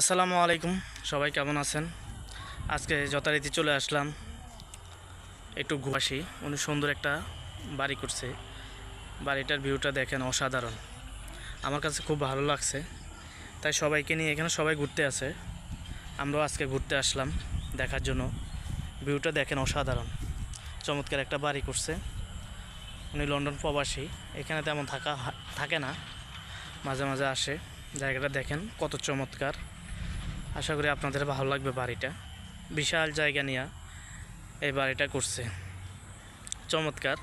আসসালামু আলাইকুম। সবাই কেমন আছেন? আজকে যথারীতি চলে আসলাম। একটু ঘুমাসি উনি সুন্দর একটা বাড়ি করছে। বাড়িটার ভিউটা দেখেন অসাধারণ। আমার কাছে খুব ভালো লাগছে। তাই সবাইকে নিয়ে এখানে সবাই ঘুরতে আসে আমরাও আজকে ঘুরতে আসলাম দেখার জন্য। ভিউটা দেখেন অসাধারণ। চমৎকার একটা বাড়ি করছে। উনি লন্ডন প্রবাসী। এখানে তেমন থাকা, থাকে না। মাঝে মাঝে আসে। জায়গাটা দেখেন কত চমৎকার। আশা করি আপনাদের ভালো লাগবে বাড়িটা। বিশাল জায়গা নিয়ে এই বাড়িটা করছে। চমৎকার।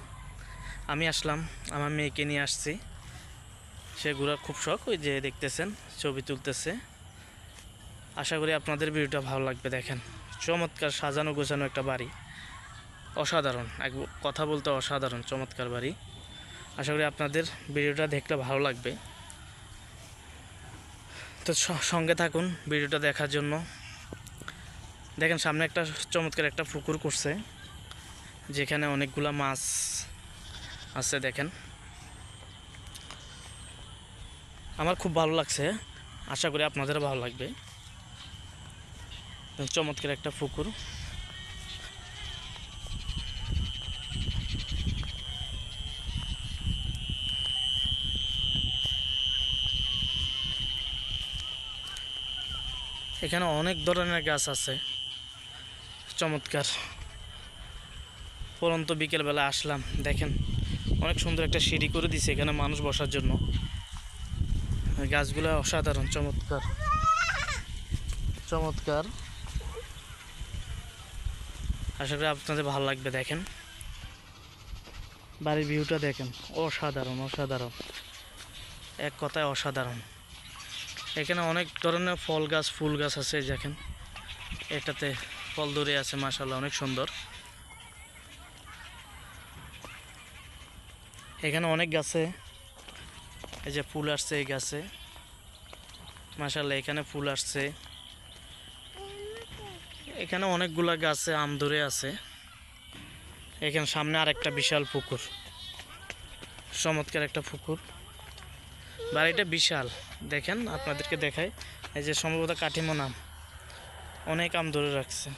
আমি আসলাম, আমার মেয়েকে নিয়ে আসছি। সে ঘোরার খুব শখ, ওই যে দেখতেছেন, ছবি তুলতেছে। আশা করি আপনাদের ভিডিওটা ভালো লাগবে, দেখেন। চমৎকার সাজানো গোছানো একটা বাড়ি। অসাধারণ, এক কথা বলতে অসাধারণ, চমৎকার বাড়ি। আশা করি আপনাদের ভিডিওটা দেখলে ভালো লাগবে। তো সঙ্গে থাকুন ভিডিওটা দেখার জন্য। দেখেন, সামনে একটা চমৎকার একটা পুকুর করছে, যেখানে অনেকগুলা মাছ আছে, দেখেন। আমার খুব ভালো লাগছে, আশা করি আপনাদেরও ভালো লাগবে। চমৎকার একটা পুকুর। এখানে অনেক ধরনের গাছ আছে। চমৎকার। পরন্ত বিকেলবেলা আসলাম, দেখেন। অনেক সুন্দর একটা সিঁড়ি করে দিছে এখানে মানুষ বসার জন্য। গাছগুলো অসাধারণ, চমৎকার। চমৎকার। আশা করি আপনাদের ভালো লাগবে, দেখেন। বাড়ির ভিউটা দেখেন, অসাধারণ অসাধারণ। এক কথায় অসাধারণ। এখানে অনেক ধরনের ফল গাছ, ফুল গাছ আছে দেখেন। এটাতে ফল ধরে আছে মাশাল্লাহ অনেক সুন্দর। এখানে অনেক গাছে, এই যে ফুল আসছে এই গাছে। মাশাল্লাহ এখানে ফুল আসছে। এখানে অনেকগুলা গাছে আম ধরে আছে। এখানে সামনে আরেকটা বিশাল পুকুর, চমৎকার একটা পুকুর। বাড়িটা বিশাল। দেখেন, আপনাদেরকে দেখাই। এই যে সম্ভবত কাঠিমো নাম। অনেক আম ধরে রাখছে।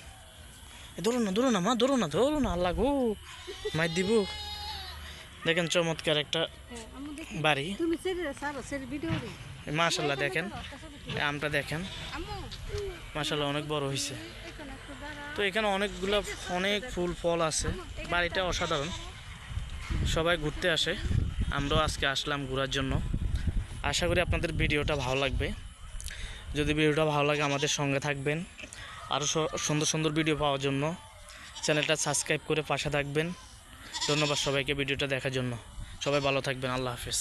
ধরো না ধরো না, মা, ধরো না ধরো না, আল্লাহ গো। মাই দিব। দেখেন চমৎকার একটা বাড়ি। মাশাল্লাহ দেখেন। আমটা দেখেন। মাশাল্লাহ অনেক বড় হয়েছে তো এখানে অনেকগুলো, অনেক ফুল, ফল আছে। বাড়িটা অসাধারণ। সবাই ঘুরতে আসে। আমরাও আজকে আসলাম ঘোরার জন্য। আশা করি আপনাদের ভিডিওটা ভালো লাগবে। যদি ভিডিওটা ভালো লাগে আমাদের সঙ্গে থাকবেন। আরও সুন্দর সুন্দর ভিডিও পাওয়ার জন্য চ্যানেলটা সাবস্ক্রাইব করে পাশে থাকবেন। ধন্যবাদ সবাইকে ভিডিওটা দেখার জন্য। সবাই ভালো থাকবেন। আল্লাহ হাফেজ।